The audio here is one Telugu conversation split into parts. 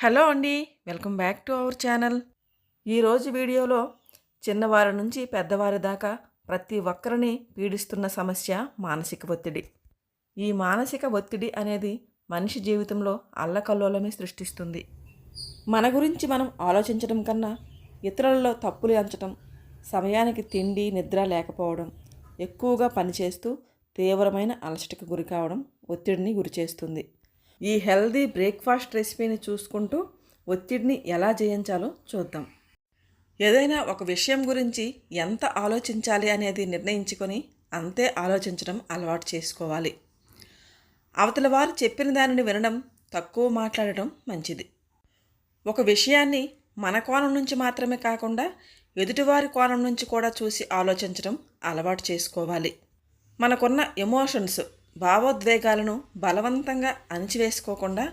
హలో అండి welcome back to our channel. ఈరోజు వీడియోలో చిన్నవారి నుంచి పెద్దవారి దాకా ప్రతి ఒక్కరిని పీడిస్తున్న సమస్య మానసిక ఒత్తిడి. ఈ మానసిక ఒత్తిడి అనేది మనిషి జీవితంలో అల్లకల్లోలమే సృష్టిస్తుంది. మన గురించి మనం ఆలోచించడం కన్నా ఇతరులలో తప్పులు ఎంచడం సమయానికి తిండి నిద్ర లేకపోవడం ఎక్కువగా పనిచేస్తూ తీవ్రమైన అలసటకు గురి కావడం ఒత్తిడిని గురిచేస్తుంది ఈ హెల్దీ బ్రేక్ఫాస్ట్ రెసిపీని చూసుకుంటూ ఒత్తిడిని ఎలా జయించాలో చూద్దాం. ఏదైనా ఒక విషయం గురించి ఎంత ఆలోచించాలి అనేది నిర్ణయించుకొని అంతే ఆలోచించడం అలవాటు చేసుకోవాలి. అవతల వారు చెప్పిన దానిని వినడం తక్కువ మాట్లాడటం మంచిది. ఒక విషయాన్ని మన కోణం నుంచి మాత్రమే కాకుండా ఎదుటివారి కోణం నుంచి కూడా చూసి ఆలోచించడం అలవాటు చేసుకోవాలి. మనకున్న ఎమోషన్స్ భావోద్వేగాలను బలవంతంగా అణిచివేసుకోకుండా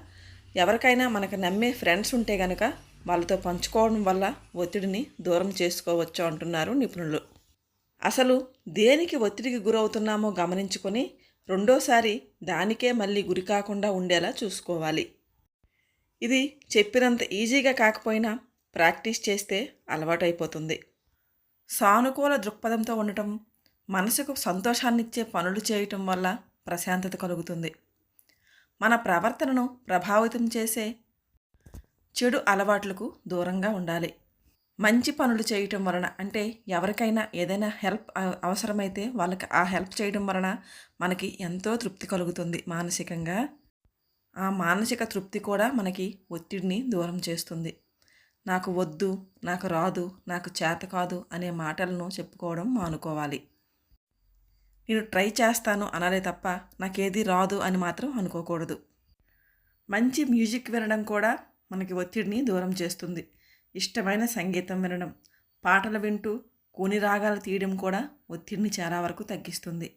ఎవరికైనా మనకు నమ్మే ఫ్రెండ్స్ ఉంటే గనక వాళ్ళతో పంచుకోవడం వల్ల ఒత్తిడిని దూరం చేసుకోవచ్చు అంటున్నారు నిపుణులు. అసలు దేనికి ఒత్తిడికి గురవుతున్నామో గమనించుకొని రెండోసారి దానికే మళ్ళీ గురి కాకుండా ఉండేలా చూసుకోవాలి. ఇది చెప్పినంత ఈజీగా కాకపోయినా ప్రాక్టీస్ చేస్తే అలవాటైపోతుంది. సానుకూల దృక్పథంతో ఉండటం మనసుకు సంతోషాన్నిచ్చే పనులు చేయటం వల్ల ప్రశాంతత కలుగుతుంది. మన ప్రవర్తనను ప్రభావితం చేసే చెడు అలవాట్లకు దూరంగా ఉండాలి. మంచి పనులు చేయటం వలన అంటే ఎవరికైనా ఏదైనా హెల్ప్ అవసరమైతే వాళ్ళకి ఆ హెల్ప్ చేయడం వలన మనకి ఎంతో తృప్తి కలుగుతుంది మానసికంగా. ఆ మానసిక తృప్తి కూడా మనకి ఒత్తిడిని దూరం చేస్తుంది. నాకు వద్దు నాకు రాదు నాకు చేత కాదు అనే మాటలను చెప్పుకోవడం మానుకోవాలి. నేను ట్రై చేస్తాను అనాలే తప్ప నాకేది రాదు అని మాత్రం అనుకోకూడదు. మంచి మ్యూజిక్ వినడం కూడా మనకి ఒత్తిడిని దూరం చేస్తుంది. ఇష్టమైన సంగీతం వినడం పాటలు వింటూ కూని రాగాలు తీయడం కూడా ఒత్తిడిని చాలా వరకు తగ్గిస్తుంది.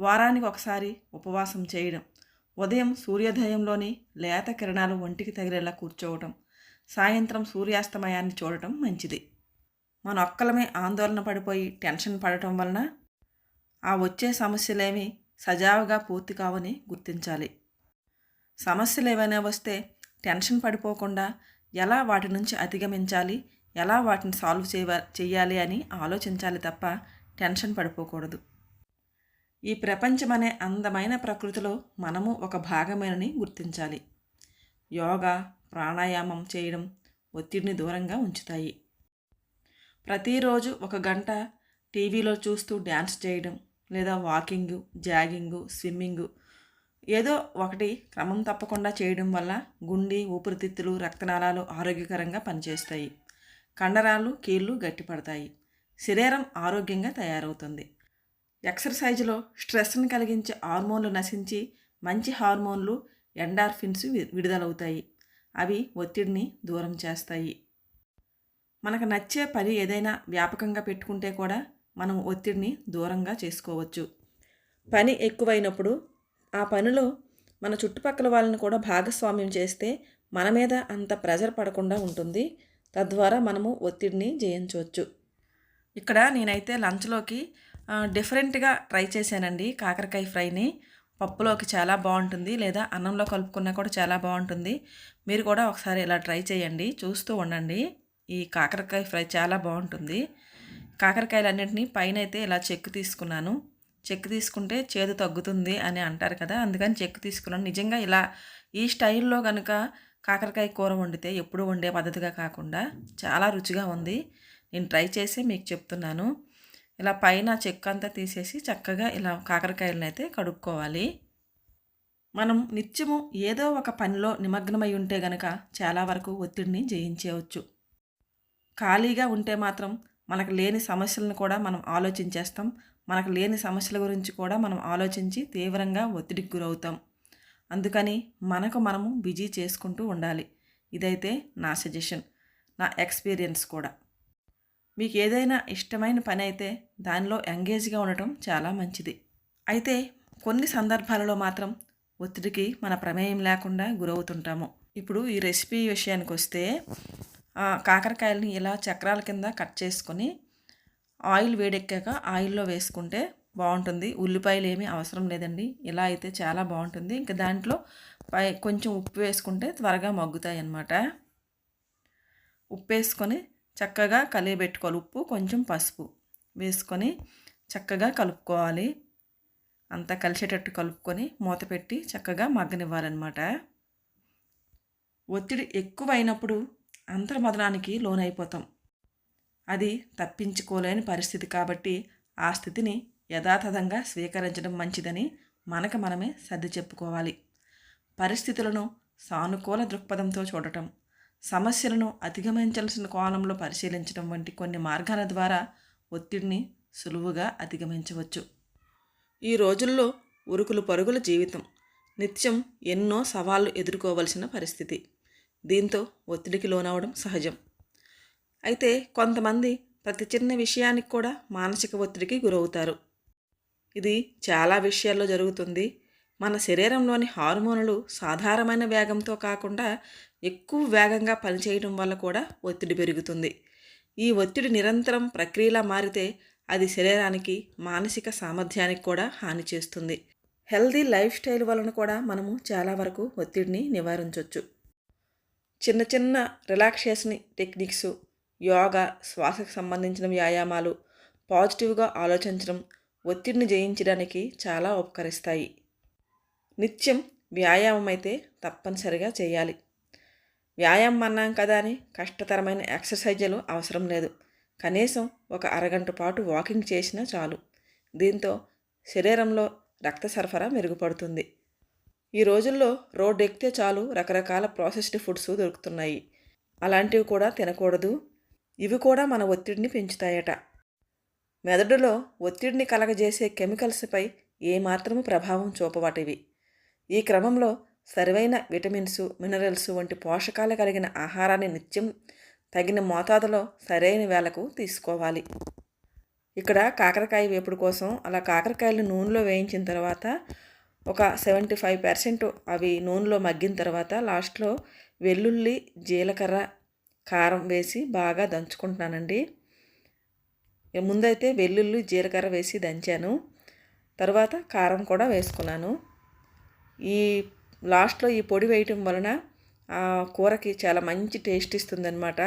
వారానికి ఒకసారి ఉపవాసం చేయడం ఉదయం సూర్యోదయంలోని లేత కిరణాలు ఒంటికి తగిలేలా కూర్చోవటం సాయంత్రం సూర్యాస్తమయాన్ని చూడటం మంచిది. మన ఒక్కలమే ఆందోళన పడిపోయి టెన్షన్ పడటం వలన ఆ వచ్చే సమస్యలేమి సజావుగా పూర్తి కావని గుర్తించాలి. సమస్యలు ఏవైనా వస్తే టెన్షన్ పడిపోకుండా ఎలా వాటి నుంచి అధిగమించాలి ఎలా వాటిని సాల్వ్ చేయ చేయాలి అని ఆలోచించాలి తప్ప టెన్షన్ పడిపోకూడదు. ఈ ప్రపంచం అనే అందమైన ప్రకృతిలో మనము ఒక భాగమేనని గుర్తించాలి. యోగా ప్రాణాయామం చేయడం ఒత్తిడిని దూరంగా ఉంచుతాయి. ప్రతిరోజు ఒక గంట టీవీలో చూస్తూ డ్యాన్స్ చేయడం లేదా వాకింగ్ జాగింగ్ స్విమ్మింగ్ ఏదో ఒకటి క్రమం తప్పకుండా చేయడం వల్ల గుండె ఊపిరితిత్తులు రక్తనాళాలు ఆరోగ్యకరంగా పనిచేస్తాయి. కండరాలు కీళ్ళు గట్టిపడతాయి. శరీరం ఆరోగ్యంగా తయారవుతుంది. ఎక్సర్సైజ్లో స్ట్రెస్ని కలిగించే హార్మోన్లు నశించి మంచి హార్మోన్లు ఎండార్ఫిన్స్ వి- విడుదలవుతాయి. అవి ఒత్తిడిని దూరం చేస్తాయి. మనకు నచ్చే పని ఏదైనా వ్యాపకంగా పెట్టుకుంటే కూడా మనం ఒత్తిడిని దూరంగా చేసుకోవచ్చు. పని ఎక్కువైనప్పుడు ఆ పనిలో మన చుట్టుపక్కల వాళ్ళని కూడా భాగస్వామ్యం చేస్తే మన మీద అంత ప్రెజర్ పడకుండా ఉంటుంది. తద్వారా మనము ఒత్తిడిని జయించవచ్చు. ఇక్కడ నేనైతే లంచ్లోకి డిఫరెంట్గా ట్రై చేశానండి. కాకరకాయ ఫ్రైని. పప్పులోకి చాలా బాగుంటుంది. లేదా అన్నంలో కలుపుకున్నా కూడా చాలా బాగుంటుంది. మీరు కూడా ఒకసారి ఇలా ట్రై చేయండి. చూస్తూ ఉండండి. ఈ కాకరకాయ ఫ్రై చాలా బాగుంటుంది. కాకరకాయలన్నింటినీ పైన అయితే ఇలా చెక్కు తీసుకున్నాను. చెక్కు తీసుకుంటే చేదు తగ్గుతుంది అని అంటారు కదా అందుకని చెక్కు తీసుకున్నాను. నిజంగా ఇలా ఈ స్టైల్లో కనుక కాకరకాయ కూర వండితే ఎప్పుడు వండే పద్ధతిగా కాకుండా చాలా రుచిగా ఉంది. నేను ట్రై చేసి మీకు చెప్తున్నాను. ఇలా పైన చెక్కు అంతా తీసేసి చక్కగా ఇలా కాకరకాయలను అయితే కడుక్కోవాలి. మనం నిత్యము ఏదో ఒక పనిలో నిమగ్నమై ఉంటే గనక చాలా వరకు ఒత్తిడిని జయించేయవచ్చు ఖాళీగా ఉంటే మాత్రం మనకు లేని సమస్యలను కూడా మనం ఆలోచించేస్తాం. మనకు లేని సమస్యల గురించి కూడా మనం ఆలోచించి తీవ్రంగా ఒత్తిడికి గురవుతాం. అందుకని మనకు మనము బిజీ చేసుకుంటూ ఉండాలి. ఇదైతే నా సజెషన్ నా ఎక్స్పీరియన్స్ కూడా. మీకు ఏదైనా ఇష్టమైన పని అయితే దానిలో ఎంగేజ్గా ఉండటం చాలా మంచిది. అయితే కొన్ని సందర్భాలలో మాత్రం ఒత్తిడికి మన ప్రమేయం లేకుండా గురవుతుంటాము. ఇప్పుడు ఈ రెసిపీ విషయానికి వస్తే కాకరకాయలని ఇలా చక్రాల కింద కట్ చేసుకొని ఆయిల్ వేడెక్కాక ఆయిల్లో వేసుకుంటే బాగుంటుంది. ఉల్లిపాయలు ఏమీ అవసరం లేదండి. ఇలా అయితే చాలా బాగుంటుంది. ఇంకా దాంట్లో పై కొంచెం ఉప్పు వేసుకుంటే త్వరగా మగ్గుతాయి అన్నమాట. ఉప్పు వేసుకొని చక్కగా కలియబెట్టుకోవాలి. ఉప్పు కొంచెం పసుపు వేసుకొని చక్కగా కలుపుకోవాలి. అంతా కలిసేటట్టు కలుపుకొని మూత పెట్టి చక్కగా మగ్గనివ్వాలన్నమాట. ఒత్తిడి ఎక్కువైనప్పుడు అంతర్మదనానికి లోనైపోతాం. అది తప్పించుకోలేని పరిస్థితి కాబట్టి ఆ స్థితిని యథాతథంగా స్వీకరించడం మంచిదని మనకు మనమే సర్ది చెప్పుకోవాలి. పరిస్థితులను సానుకూల దృక్పథంతో చూడటం సమస్యలను అధిగమించాల్సిన కోణంలో పరిశీలించడం వంటి కొన్ని మార్గాల ద్వారా ఒత్తిడిని సులువుగా అధిగమించవచ్చు. ఈ రోజుల్లో ఉరుకులు పరుగుల జీవితం నిత్యం ఎన్నో సవాళ్ళు ఎదుర్కోవలసిన పరిస్థితి. దీంతో ఒత్తిడికి లోనవడం సహజం. అయితే కొంతమంది ప్రతి చిన్న విషయానికి కూడా మానసిక ఒత్తిడికి గురవుతారు. ఇది చాలా విషయాల్లో జరుగుతుంది. మన శరీరంలోని హార్మోనులు సాధారణమైన వేగంతో కాకుండా ఎక్కువ వేగంగా పనిచేయడం వల్ల కూడా ఒత్తిడి పెరుగుతుంది. ఈ ఒత్తిడి నిరంతరం ప్రక్రియలా మారితే అది శరీరానికి మానసిక సామర్థ్యానికి కూడా హాని చేస్తుంది. హెల్దీ లైఫ్ స్టైల్ వలన కూడా మనము చాలా వరకు ఒత్తిడిని నివారించవచ్చు చిన్న చిన్న రిలాక్సేషన్ టెక్నిక్స్ యోగా శ్వాసకు సంబంధించిన వ్యాయామాలు పాజిటివ్గా ఆలోచించడం ఒత్తిడిని జయించడానికి చాలా ఉపకరిస్తాయి. నిత్యం వ్యాయామం అయితే తప్పనిసరిగా చేయాలి. వ్యాయామం అన్నాం కదా అని కష్టతరమైన ఎక్సర్సైజులు అవసరం లేదు. కనీసం ఒక అరగంట పాటు వాకింగ్ చేసినా చాలు. దీంతో శరీరంలో రక్త సరఫరా మెరుగుపడుతుంది. ఈ రోజుల్లో రోడ్డు ఎక్కితే చాలు రకరకాల ప్రాసెస్డ్ ఫుడ్స్ దొరుకుతున్నాయి. అలాంటివి కూడా తినకూడదు. ఇవి కూడా మన ఒత్తిడిని పెంచుతాయట. మెదడులో ఒత్తిడిని కలగజేసే కెమికల్స్పై ఏమాత్రము ప్రభావం చూపవాటివి. ఈ క్రమంలో సరివైన విటమిన్స్ మినరల్స్ వంటి పోషకాలు కలిగిన ఆహారాన్ని నిత్యం తగిన మోతాదులో సరైన వేళకు తీసుకోవాలి. ఇక్కడ కాకరకాయ వేపుడు కోసం అలా కాకరకాయలు నూనెలో వేయించిన తర్వాత ఒక సెవెంటీ ఫైవ్ పర్సెంట్ అవి నూనెలో మగ్గిన తర్వాత లాస్ట్లో వెల్లుల్లి జీలకర్ర కారం వేసి బాగా దంచుకుంటున్నానండి. ముందైతే వెల్లుల్లి జీలకర్ర వేసి దంచాను. తర్వాత కారం కూడా వేసుకున్నాను. ఈ లాస్ట్లో ఈ పొడి వేయటం వలన ఆ కూరకి చాలా మంచి టేస్ట్ ఇస్తుందన్నమాట.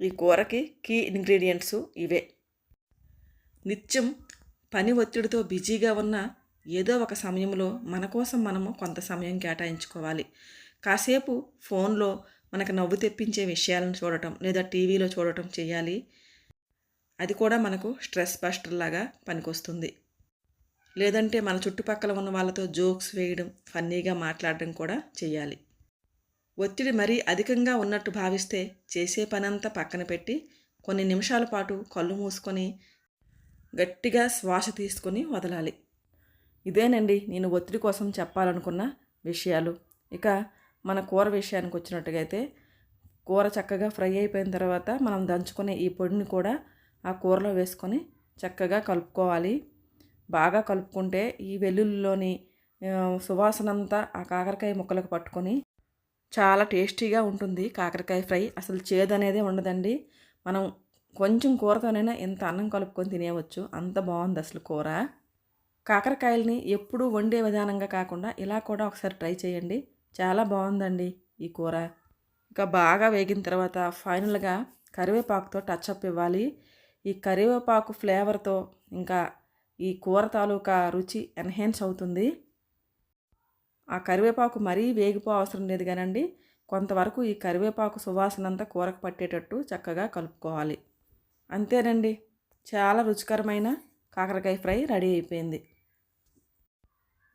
ఈ కూరకి కీ ఇంగ్రీడియంట్స్ ఇవే. నిత్యం పని ఒత్తిడితో బిజీగా ఉన్న ఏదో ఒక సమయంలో మన కోసం మనము కొంత సమయం కేటాయించుకోవాలి. కాసేపు ఫోన్లో మనకు నవ్వు తెప్పించే విషయాలను చూడటం లేదా టీవీలో చూడటం చేయాలి. అది కూడా మనకు స్ట్రెస్ బస్టర్లాగా పనికొస్తుంది. లేదంటే మన చుట్టుపక్కల ఉన్న వాళ్ళతో జోక్స్ వేయడం ఫన్నీగా మాట్లాడడం కూడా చేయాలి. ఒత్తిడి మరీ అధికంగా ఉన్నట్టు భావిస్తే చేసే పనంతా పక్కన పెట్టి కొన్ని నిమిషాల పాటు కళ్ళు మూసుకొని గట్టిగా శ్వాస తీసుకొని వదలాలి. ఇదేనండి నేను ఒత్తిడి కోసం చెప్పాలనుకున్న విషయాలు. ఇక మన కూర విషయానికి వచ్చినట్టుగా అయితే కూర చక్కగా ఫ్రై అయిపోయిన తర్వాత మనం దంచుకునే ఈ పొడిని కూడా ఆ కూరలో వేసుకొని చక్కగా కలుపుకోవాలి. బాగా కలుపుకుంటే ఈ వెల్లుల్లిలోని సువాసనంతా ఆ కాకరకాయ ముక్కలకు పట్టుకొని చాలా టేస్టీగా ఉంటుంది కాకరకాయ ఫ్రై. అసలు చేదు అనేది ఉండదండి. మనం కొంచెం కూరతోనైనా ఎంత అన్నం కలుపుకొని తినేయవచ్చు. అంత బాగుంది అసలు కూర. కాకరకాయలని ఎప్పుడూ వండే విధానంగా కాకుండా ఇలా కూడా ఒకసారి ట్రై చేయండి. చాలా బాగుందండి ఈ కూర. ఇంకా బాగా వేగిన తర్వాత ఫైనల్గా కరివేపాకుతో టచ్ అప్ ఇవ్వాలి. ఈ కరివేపాకు ఫ్లేవర్తో ఇంకా ఈ కూర తాలూకా రుచి ఎన్హాన్స్ అవుతుంది. ఆ కరివేపాకు మరీ వేగిపో అవసరం లేదు కానండి. కొంతవరకు ఈ కరివేపాకు సువాసన అంతా కూరకు పట్టేటట్టు చక్కగా కలుపుకోవాలి. అంతేనండి. చాలా రుచికరమైన కాకరకాయ ఫ్రై రెడీ అయిపోయింది.